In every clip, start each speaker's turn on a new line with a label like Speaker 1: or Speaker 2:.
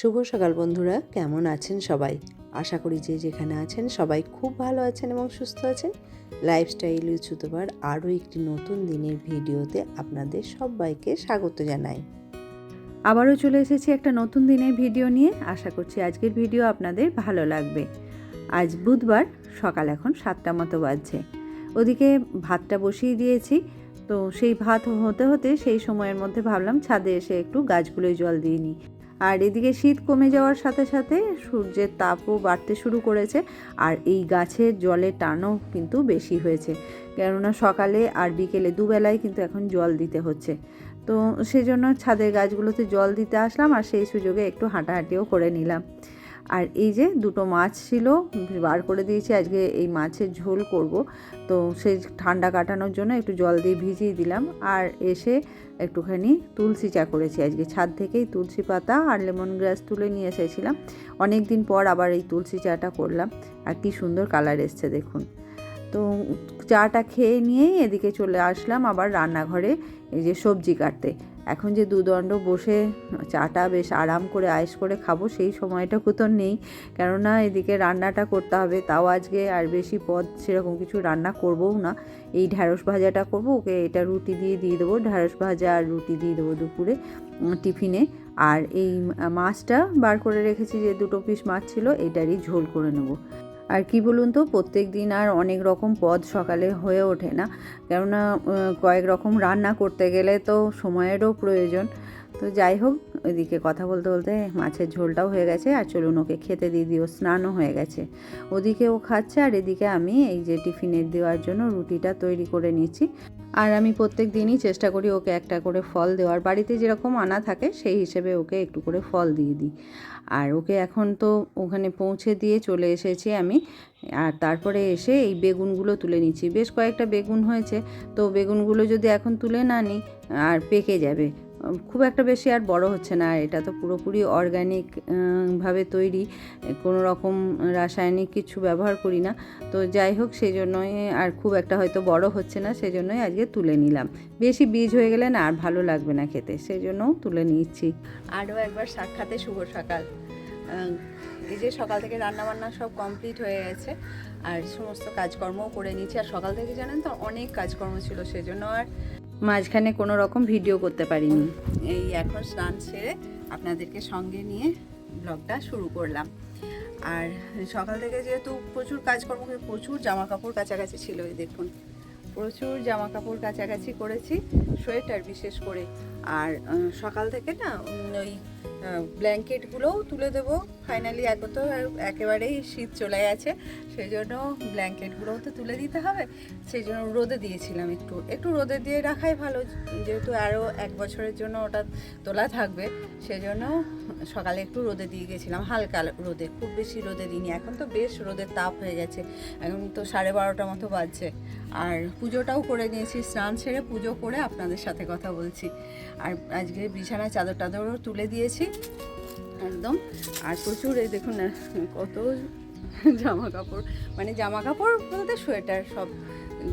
Speaker 1: শুভ সকাল বন্ধুরা, কেমন আছেন সবাই? আশা করি যে যেখানে আছেন সবাই খুব ভালো আছেন এবং সুস্থ আছেন। লাইফস্টাইল ইউচুতোবার আরও একটি নতুন দিনের ভিডিওতে আপনাদের সবাইকে স্বাগত জানাই।
Speaker 2: আবারও চলে এসেছি একটা নতুন দিনের ভিডিও নিয়ে। আশা করছি আজকের ভিডিও আপনাদের ভালো লাগবে। আজ বুধবার, সকাল এখন সাতটা মতো বাজছে। ওদিকে ভাতটা বসিয়ে দিয়েছি। তো সেই ভাত হতে হতে সেই সময়ের মধ্যে ভাবলাম ছাদে এসে একটু গাছগুলোয় জল দিয়ে নিই। আর এদিকে শীত কমে যাওয়ার সাথে সাথে সূর্যের তাপও বাড়তে শুরু করেছে আর এই গাছের জলের টানও কিন্তু বেশি হয়েছে। কেননা সকালে আর বিকেলে দুবেলায় কিন্তু এখন জল দিতে হচ্ছে। তো সেজন্য ছাদের গাছগুলোতে জল দিতে আসলাম আর সেই সুযোগে একটু হাঁটাহাঁটিও করে নিলাম। আর এই যে দুটো মাছ ছিল, বার করে দিয়েছি, আজকে এই মাছের ঝোল করব। তো সেই ঠান্ডা কাটানোর জন্য একটু জল দিয়ে ভিজিয়ে দিলাম, আর এসে একটুখানি তুলসী চা করেছি আজকে। ছাদ থেকেই তুলসী পাতা আর লেমন গ্রাস তুলে নিয়ে এসেছিলাম। অনেক দিন পর আবার এই তুলসী চাটা করলাম, আর কি সুন্দর কালার এসছে দেখুন। তো চাটা খেয়ে নিয়েই এদিকে চলে আসলাম আবার রান্নাঘরে, এই যে সবজি কাটতে। এখন যে দুদণ্ড বসে চাটা বেশ আরাম করে, আয়েস করে খাব, সেই সময়টুকু তো নেই। কেননা এদিকে রান্নাটা করতে হবে, তাও আজকে আর বেশি পদ সেরকম কিছু রান্না করবও না। এই ঢ্যাঁড়স ভাজাটা করব, ওকে এটা রুটি দিয়ে দিয়ে দেবো, ঢ্যাঁড়স ভাজা আর রুটি দিয়ে দেবো দুপুরে টিফিনে। আর এই মাছটা বার করে রেখেছি যে দুটো পিস মাছ ছিল, এটারই ঝোল করে নেব। আর কি বলুন তো, প্রত্যেক দিন আর অনেক রকম পদ সকালে হয়ে ওঠে না। কেননা কয়েক রকম রান্না করতে গেলে তো সময়েরও প্রয়োজন। তো যাই হোক, ওইদিকে কথা বলতে বলতে মাছের ঝোলটাও হয়ে গেছে, আর চলুন ওকে খেতে দিয়ে দিও স্নানও হয়ে গেছে। ওদিকে ও খাচ্ছে, আর এদিকে আমি এই যে টিফিনের দেওয়ার জন্য রুটিটা তৈরি করে নিচ্ছি। আর আমি প্রত্যেক দিনই চেষ্টা করি ওকে একটা করে ফল দেওয়ার। বাড়িতে যেরকম আনা থাকে, সেই হিসেবে ওকে একটু করে ফল দিয়ে দিই। আর ওকে এখন তো ওখানে পৌঁছে দিয়ে চলে এসেছি আমি। আর তারপরে এসে এই বেগুনগুলো তুলে নিচ্ছি। বেশ কয়েকটা বেগুন হয়েছে, তো বেগুনগুলো যদি এখন তুলে না নিই, আর পেকে যাবে। খুব একটা বেশি আর বড় হচ্ছে না। এটা তো পুরোপুরি অর্গ্যানিক ভাবে তৈরি। কোনো রকম রাসায়নিক কিছু ব্যবহার করি না। তো যাই হোক সেই জন্যই আর খুব একটা হয়তো বড় হচ্ছে না সেই জন্যই আজকে তুলে নিলাম। বেশি বীজ হয়ে গেলে না আর ভালো লাগবে না খেতে সেই জন্যও তুলে নিচ্ছি।
Speaker 1: আরও একবার সাক্ষাতে শুভ সকাল। এই যে সকাল থেকে রান্না বান্না সব কমপ্লিট হয়ে গেছে, আর সমস্ত কাজকর্মও করে নিচ্ছি। আর সকাল থেকে জানেন তো, অনেক কাজকর্ম ছিল, সেজন্য আর
Speaker 2: মাঝখানে কোনো রকম ভিডিও করতে পারিনি।
Speaker 1: এই এখন স্নান সেরে আপনাদেরকে সঙ্গে নিয়ে ব্লগটা শুরু করলাম। আর সকাল থেকে যেহেতু প্রচুর কাজকর্ম প্রচুর জামা কাপড় কাছাকাছি ছিল, এই দেখুন। প্রচুর জামা কাপড় কাছাকাছি করেছি, সোয়েটার বিশেষ করে। আর সকাল থেকে না ওই ব্ল্যাঙ্কেটগুলোও তুলে দেবো। ফাইনালি এক তো একেবারেই শীত চলে গেছে সেই জন্য ব্ল্যাঙ্কেটগুলোও তো তুলে দিতে হবে। সেই জন্য রোদে দিয়েছিলাম একটু। একটু রোদে দিয়ে রাখাই ভালো, যেহেতু আরও এক বছরের জন্য ওটা তোলা থাকবে সেই জন্য সকালে একটু রোদে দিয়ে গেছিলাম, হালকা রোদে। খুব বেশি রোদে দিইনি, এখন তো বেশ রোদের তাপ হয়ে গেছে, এখন তো সাড়ে বারোটা মতো বাজছে। আর পুজোটাও করে নিয়েছি, স্নান সেরে পুজো করে আপনাদের সাথে কথা বলছি। আর আজকে বিছানায় চাদর টাদরও তুলে দিয়েছি একদম। আর প্রচুর এই দেখুন না কত জামা কাপড় মানে জামা কাপড় বলতে সোয়েটার সব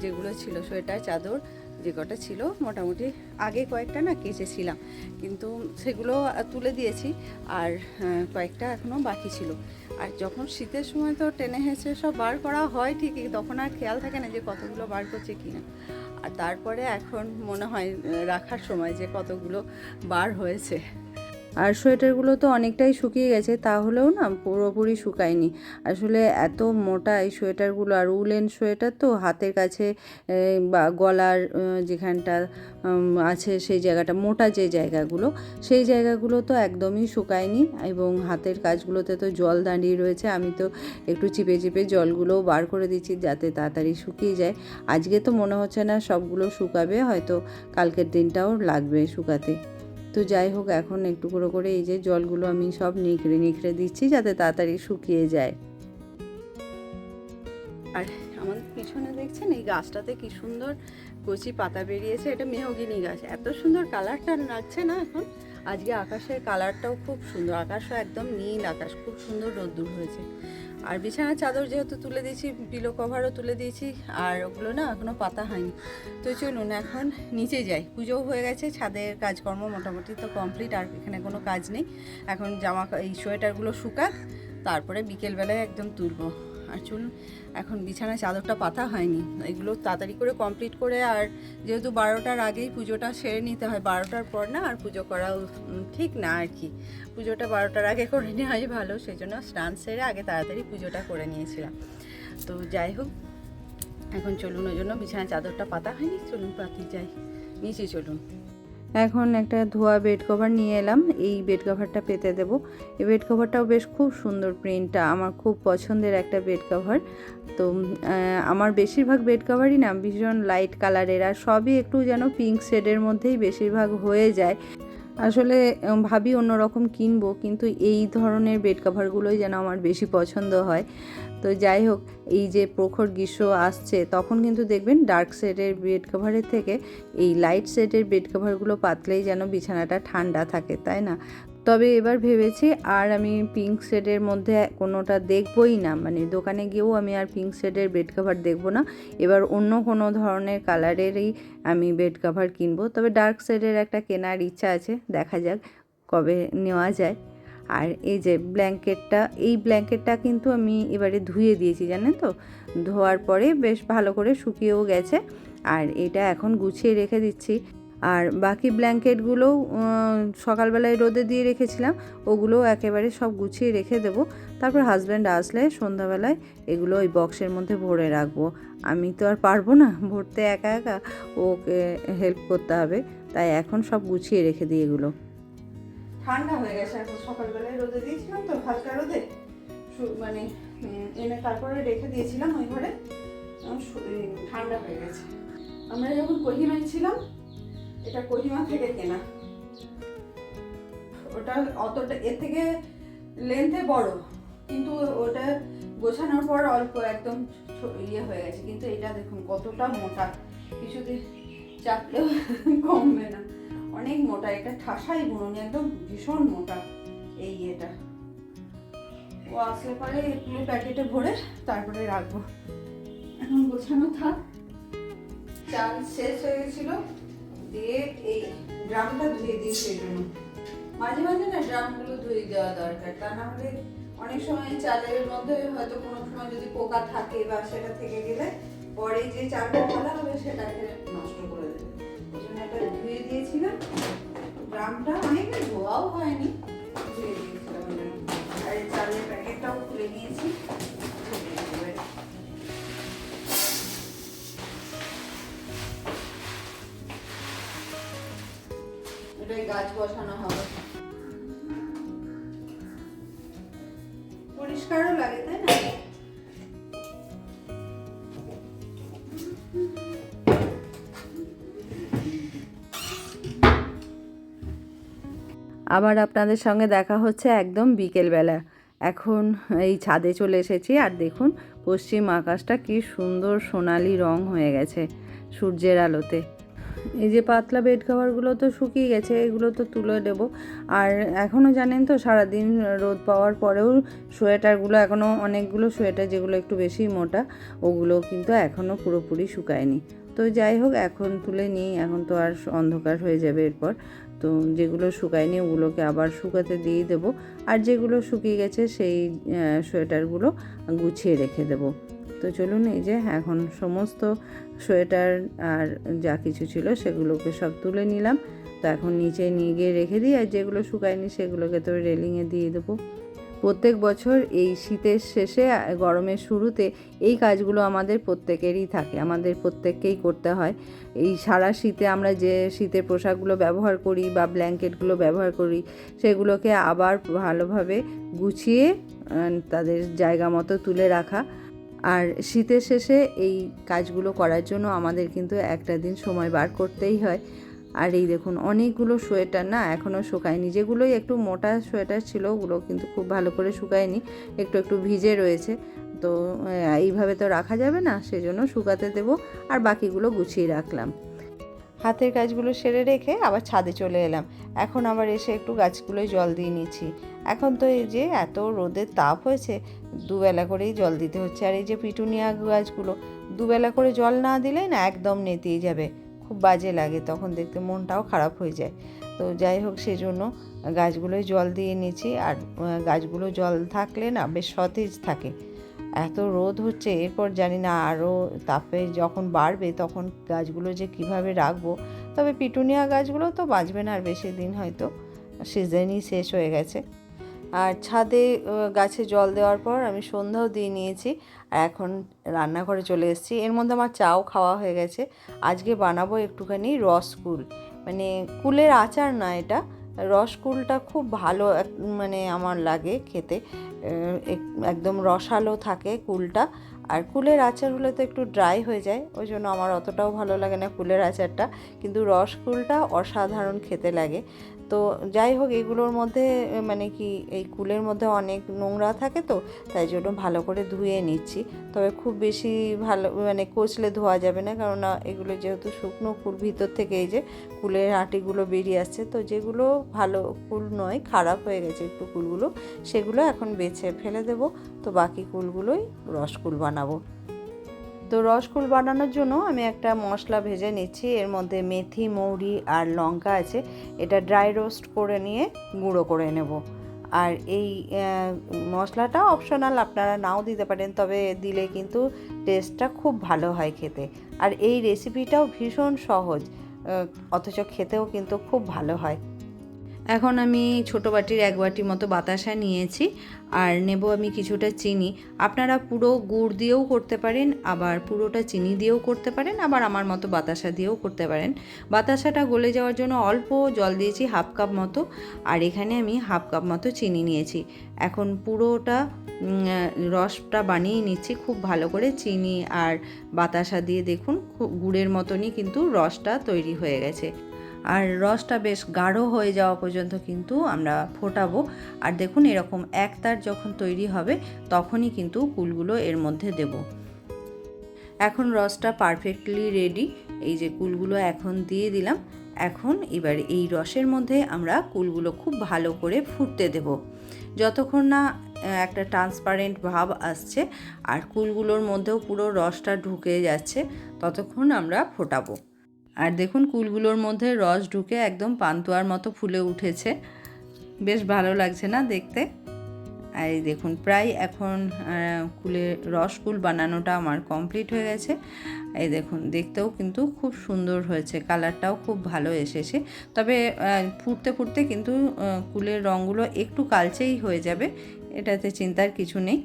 Speaker 1: যেগুলো ছিল, সোয়েটার, চাদর, যে কটা ছিল, মোটামুটি আগে কয়েকটা না কেচেছিলাম। কিন্তু সেগুলো তুলে দিয়েছি, আর কয়েকটা এখনও বাকি ছিল। আর যখন শীতের সময় তো টেনে হেসে সব বার করা হয় ঠিকই, তখন আর খেয়াল থাকে না যে কতগুলো বার করছে কি না আর তারপরে এখন মনে হয় রাখার সময় যে কতগুলো বার হয়েছে।
Speaker 2: আর সোয়েটারগুলো তো অনেকটাই শুকিয়ে গেছে, তাহলেও না পুরোপুরি শুকায়নি। আসলে এত মোটা এই সোয়েটারগুলো, আর উলেন সোয়েটার তো হাতের কাছে বা গলার যেখানটা আছে সেই জায়গাটা, মোটা যে জায়গাগুলো, সেই জায়গাগুলো তো একদমই শুকায়নি এবং হাতের কাজগুলোতে তো জল দাঁড়িয়ে রয়েছে। আমি তো একটু চিপে চিপে জলগুলোও বার করে দিচ্ছি যাতে তাড়াতাড়ি শুকিয়ে যায়। আজকে তো মনে হচ্ছে না সবগুলো শুকাবে, হয়তো কালকের দিনটাও লাগবে শুকাতে। তো যাই হোক, এখন একটু করে করে এই যে জলগুলো আমি সব নিখড়ে নিখড়ে দিচ্ছি যাতে তাড়াতাড়ি শুকিয়ে যায়।
Speaker 1: আর আমাদের পিছনে দেখছেন এই গাছটাতে কি সুন্দর কচি পাতা বেরিয়েছে, এটা মেহগিনি গাছ। এত সুন্দর কালারটা লাগছে না এখন? আজকে আকাশের কালারটাও খুব সুন্দর, আকাশও একদম নীল আকাশ, খুব সুন্দর রোদ্দুর হয়েছে। আর বিছানার চাদর যেহেতু তুলে দিয়েছি পিলো কভারও তুলে দিয়েছি, আর ওগুলো না এখনও পাতা হয়নি। তো চলুন এখন নিচে যাই। পুজোও হয়ে গেছে, ছাদের কাজকর্ম মোটামুটি তো কমপ্লিট আর এখানে কোনো কাজ নেই। এখন জামা এই সোয়েটারগুলো শুকাক, তারপরে বিকেলবেলায় একদম তুলবো। আর চলুন এখন বিছানায় চাদরটা পাতা হয়নি। এগুলো তাড়াতাড়ি করে কমপ্লিট করে আর যেহেতু বারোটার আগেই পুজোটা সেরে নিতে হয় বারোটার পর না আর পুজো করা উম, ঠিক না আর কি। পুজোটা বারোটার আগে করে নেওয়াই ভালো সেই জন্য স্নান সেরে আগে তাড়াতাড়ি পুজোটা করে নিয়েছিলাম। তো যাই হোক এখন চলুন ওই জন্য বিছানায় চাদরটা পাতা হয়নি চলুন পাতি যাই নিচে চলুন।
Speaker 2: এখন একটা ধোয়া বেড কভার নিয়ে এলাম। এই বেড কভারটা পেতে দেবো। এই বেড কভারটাও বেশ খুব সুন্দর প্রিন্টটা আমার খুব পছন্দের একটা বেড কভার তো আমার বেশিরভাগ বেড কভারই না, ভীষণ লাইট কালারের আর সবই একটু যেন পিঙ্ক শেডের মধ্যেই বেশিরভাগ হয়ে যায়। আসলে ভাবি অন্যরকম কিনবো, কিন্তু এই ধরনের বেড কভারগুলোই যেন আমার বেশি পছন্দ হয়। তো যাই হোক, এই যে প্রখর গ্রীষ্ম আসছে, তখন কিন্তু দেখবেন ডার্ক শেডের বেড কভারের থেকে এই লাইট শেডের বেড কভারগুলো পাতলেই যেন বিছানাটা ঠান্ডা থাকে, তাই না? তবে এবার ভেবেছি আর আমি পিঙ্ক শেডের মধ্যে কোনোটা দেখবই না মানে দোকানে গিয়েও আমি আর পিঙ্ক শেডের বেড কভার দেখব না। এবার অন্য কোনো ধরনের কালারেরই আমি বেড কভার কিনবো, তবে ডার্ক শেডের একটা কেনার ইচ্ছা আছে, দেখা যাক কবে নেওয়া যায়। আর এই যে ব্ল্যাঙ্কেটটা, এই ব্ল্যাঙ্কেটটা কিন্তু আমি এবারে ধুয়ে দিয়েছি, জানেন তো? ধোয়ার পরে বেশ ভালো করে শুকিয়েও গেছে আর এটা এখন গুছিয়ে রেখে দিচ্ছি। আর বাকি ব্ল্যাঙ্কেটগুলোও সকালবেলায় রোদে দিয়ে রেখেছিলাম ওগুলো একেবারে সব গুছিয়ে রেখে দেবো। তারপর হাজব্যান্ড আসলে সন্ধ্যাবেলায় এগুলো ওই বক্সের মধ্যে ভরে রাখব। আমি তো আর পারব না, ভরতে একা একা, ওকে হেল্প করতে হবে। তাই এখন সব গুছিয়ে রেখে দিই এগুলো।
Speaker 1: ঠান্ডা হয়ে গেছে, এখন সকালবেলায় রোদে দিয়েছিলাম তো হালকা রোদে। মানে এনে তারপরে রেখে দিয়েছিলাম ওই ঘরে। ঠান্ডা হয়ে গেছে। আমরা যখন কোহিমায় ছিলাম, এটা কহিমা থেকে কেনা। ওটা অতটা, এর থেকে লেন্থে বড়, কিন্তু ওটা গোছানোর পর অল্প, একদম ইয়ে হয়ে গেছে। কিন্তু এটা দেখুন কতটা মোটা। কিছুদিন চাপলেও কমবে না। অনেক মোটা, এটা ঠাসাই বুননি, একদম ভীষণ মোটা এই এটা ও আসলে পরে পুরো প্যাকেটে ভরে তারপরে রাখব। এখন গোছানো থাক। চাল শেষ হয়ে গেছিল, দিয়ে এই ড্রামটা ধুয়ে দিই সেই জন্য মাঝে মাঝে না ড্রামগুলো ধুয়ে দেওয়া দরকার, তা না হলে অনেক সময় চালের মধ্যে হয়তো কোনো সময় যদি পোকা থাকে বা সেটা থেকে গেলে পরে যে চালটা ভালো হবে সেটাকে নষ্ট করে দিয়েছিলাম ড্রামটা অনেকদিন ধোয়াও হয়নি। ধুয়ে দিয়েছিলাম আর চালের প্যাকেটটাও খুলে নিয়েছি। এটাই গাছ বসানো হবে
Speaker 2: আবার আপনাদের সঙ্গে দেখা হচ্ছে একদম বিকেলবেলা। এখন এই ছাদে চলে এসেছি আর দেখুন, পশ্চিম আকাশটা কি সুন্দর সোনালি রং হয়ে গেছে সূর্যের আলোতে। এই যে পাতলা বেড কভারগুলো তো শুকিয়ে গেছে, এগুলো তো তুলে দেবো আর এখনও জানেন তো, সারাদিন রোদ পাওয়ার পরেও সোয়েটারগুলো এখনও অনেকগুলো সোয়েটার যেগুলো একটু বেশি মোটা, ওগুলো কিন্তু এখনও পুরোপুরি শুকায়নি। তো যাই হোক, এখন তুলে নিই। এখন তো আর অন্ধকার হয়ে যাবে এরপর। তো যেগুলো শুকায়নি ওগুলোকে আবার শুকাতে দিয়ে দেবো। আর যেগুলো শুকিয়ে গেছে, সেই সোয়েটারগুলো গুছিয়ে রেখে দেবো। তো চলুন এই যে, এখন সমস্ত সোয়েটার আর যা কিছু ছিল, সেগুলোকে সব তুলে নিলাম। তো এখন নিচে নিয়ে গিয়ে রেখে দিই। আর যেগুলো শুকায়নি, সেগুলোকে তো রেলিংয়ে দিয়ে দেবো। প্রত্যেক বছর এই শীতের শেষে গরমের শুরুতে এই কাজগুলো আমাদের প্রত্যেকেরই থাকে, আমাদের প্রত্যেককেই করতে হয়। এই সারা শীতে আমরা যে শীতের পোশাকগুলো ব্যবহার করি বা ব্ল্যাঙ্কেটগুলো ব্যবহার করি, সেগুলোকে আবার ভালোভাবে গুছিয়ে তাদের জায়গা মতো তুলে রাখা। আর শীতের শেষে এই কাজগুলো করার জন্য আমাদের কিন্তু একটা দিন সময় বার করতেই হয়। আর এই দেখুন, অনেকগুলো সোয়েটার না এখনও শুকায়নি। যেগুলোই একটু মোটা সোয়েটার ছিল, ওগুলো কিন্তু খুব ভালো করে শুকায়নি। একটু একটু ভিজে রয়েছে। তো এইভাবে তো রাখা যাবে না, সেজন্য শুকাতে দেবো। আর বাকিগুলো গুছিয়ে রাখলাম।
Speaker 1: হাতের কাজগুলো সেরে রেখে আবার ছাদে চলে এলাম। এখন আবার এসে একটু গাছগুলোয় জল দিয়ে নিচ্ছি। এখন তো এই যে এত রোদের তাপ হয়েছে, দুবেলা করেই জল দিতে হচ্ছে। আর এই যে পিটুনিয়া গাছগুলো, দুবেলা করে জল না দিলে না একদম নেতিয়ে যাবে। খুব বাজে লাগে, তখন দেখতে মনটাও খারাপ হয়ে যায়। তো যাই হোক, সেজন্য গাছগুলোয় জল দিয়ে নিচ্ছি আর গাছগুলো জল থাকলে না বেশ সতেজ থাকে। এত রোদ হচ্ছে, এরপর জানি না আরও তাপে যখন বাড়বে তখন গাছগুলো যে কীভাবে রাখব। তবে পিটুনিয়া গাছগুলো তো বাঁচবে না আর বেশি দিন হয়তো, সিজনই শেষ হয়ে গেছে। আর ছাদে গাছে জল দেওয়ার পর আমি সন্ধ্যাও দিয়ে নিয়েছি আর এখন রান্নাঘরে চলে এসেছি। এর মধ্যে আমার চাও খাওয়া হয়ে গেছে। আজকে বানাবো একটুখানি রসকুল মানে কুলের আচার না এটা রসকুলটা খুব ভালো মানে আমার লাগে খেতে। এক- একদম রসালো থাকে কুলটা। আর কুলের আচার হলে তো একটু ড্রাই হয়ে যায়, ওই জন্য আমার অতটাও ভালো লাগে না কুলের আচারটা। কিন্তু রসকুলটা অসাধারণ খেতে লাগে। তো যাই হোক, এগুলোর মধ্যে মানে কি, এই কুলের মধ্যে অনেক নোংরা থাকে তো, তাই জন্য ভালো করে ধুয়ে নিচ্ছি। তবে খুব বেশি ভালো মানে কচলে ধোয়া যাবে না কারণ এগুলো যেহেতু শুকনো কুল ভিতর থেকে এই যে কুলের আটিগুলো বেরিয়ে আসছে, তো যেগুলো ভালো কুল নয়, খারাপ হয়ে গেছে একটু কুলগুলো, সেগুলো এখন বেছে ফেলে দেব। তো বাকি কুলগুলোই রসকুল বানাবো। তো রসকুল বানানোর জন্য আমি একটা মশলা ভেজে নিচ্ছি। এর মধ্যে মেথি, মৌরি আর লঙ্কা আছে। এটা ড্রাই রোস্ট করে নিয়ে গুঁড়ো করে নেব। আর এই মশলাটা অপশনাল আপনারা নাও দিতে পারেন, তবে দিলে কিন্তু টেস্টটা খুব ভালো হয় খেতে। আর এই রেসিপিটাও ভীষণ সহজ অথচ খেতেও কিন্তু খুব ভালো হয়।
Speaker 2: এখন আমি ছোট বাটির এক বাটি মতো বাতাসা নিয়েছি, আর নেব আমি কিছুটা চিনি। আপনারা পুরো গুড় দিয়েও করতে পারেন, আবার পুরোটা চিনি দিয়েও করতে পারেন, আবার আমার মতো বাতাসা দিয়েও করতে পারেন। বাতাসাটা গলে যাওয়ার জন্য অল্প জল দিয়েছি, হাফ কাপ মতো, আর এখানে আমি হাফ কাপ মতো চিনি নিয়েছি। এখন পুরোটা রসটা বানিয়ে নিচ্ছি, খুব ভালো করে চিনি আর বাতাসা দিয়ে দেখুন, খুব গুড়ের মতনই কিন্তু রসটা তৈরি হয়ে গেছে। আর রসটা বেশ গাঢ় হয়ে যাওয়া পর্যন্ত কিন্তু আমরা ফোটাবো। আর দেখুন এরকম এক তার যখন তৈরি হবে, তখনই কিন্তু কুলগুলো এর মধ্যে দেব। এখন রসটা পারফেক্টলি রেডি। এই যে কুলগুলো এখন দিয়ে দিলাম। এখন এবার এই রসের মধ্যে আমরা কুলগুলো খুব ভালো করে ফুটতে দেব। যতক্ষণ না একটা ট্রান্সপারেন্ট ভাব আসছে, আর কুলগুলোর মধ্যেও পুরো রসটা ঢুকে যাচ্ছে, ততক্ষণ আমরা ফোটাবো। আর দেখুন কুলগুলোর মধ্যে রস ঢুকে একদম পান্তুয়ার মতো ফুলে উঠেছে। বেশ ভালো লাগছে না দেখতে? আর এই দেখুন, প্রায় এখন কুলের রস কুল বানানোটা আমার কমপ্লিট হয়ে গেছে। এই দেখুন, দেখতেও কিন্তু খুব সুন্দর হয়েছে, কালারটাও খুব ভালো এসেছে। তবে ফুটতে ফুটতে কিন্তু কুলের রঙগুলো একটু কালচেই হয়ে যাবে, এটাতে চিন্তার কিছু নেই।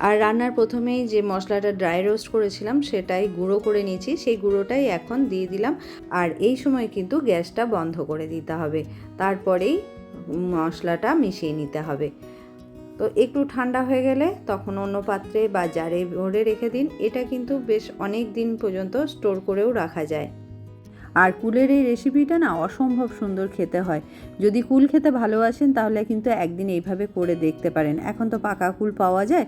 Speaker 2: আর রান্নার প্রথমেই যে মশলাটা ড্রাই রোস্ট করেছিলাম, সেটাই গুঁড়ো করে নিয়েছি। সেই গুঁড়োটাই এখন দিয়ে দিলাম। আর এই সময় কিন্তু গ্যাসটা বন্ধ করে দিতে হবে। তারপরেই মশলাটা মিশিয়ে নিতে হবে। তো একটু ঠান্ডা হয়ে গেলে তখন অন্য পাত্রে বা জারে ভরে রেখে দিন। এটা কিন্তু বেশ অনেক দিন পর্যন্ত স্টোর করেও রাখা যায়। আর কুলের এই রেসিপিটা না অসম্ভব সুন্দর খেতে হয়। যদি কুল খেতে ভালোবাসেন, তাহলে কিন্তু একদিন এইভাবে করে দেখতে পারেন। এখন তো পাকা কুল পাওয়া যায়।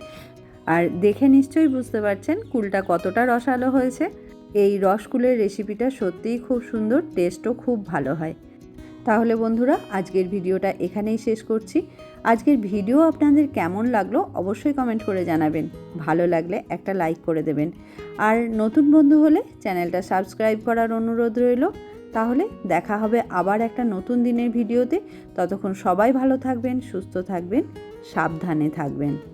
Speaker 2: আর দেখে নিশ্চয়ই বুঝতে পারছেন কুলটা কতটা রসালো হয়েছে। এই রসকুলের রেসিপিটা সত্যিই খুব সুন্দর, টেস্টও খুব ভালো হয়। তাহলে বন্ধুরা, আজকের ভিডিওটা এখানেই শেষ করছি। আজকের ভিডিও আপনাদের কেমন লাগল অবশ্যই কমেন্ট করে জানাবেন। ভালো লাগলে একটা লাইক করে দেবেন। আর নতুন বন্ধু হলে চ্যানেলটা সাবস্ক্রাইব করার অনুরোধ রইল। তাহলে দেখা হবে আবার একটা নতুন দিনের ভিডিওতে। ততক্ষণ সবাই ভালো থাকবেন, সুস্থ থাকবেন, সাবধানে থাকবেন।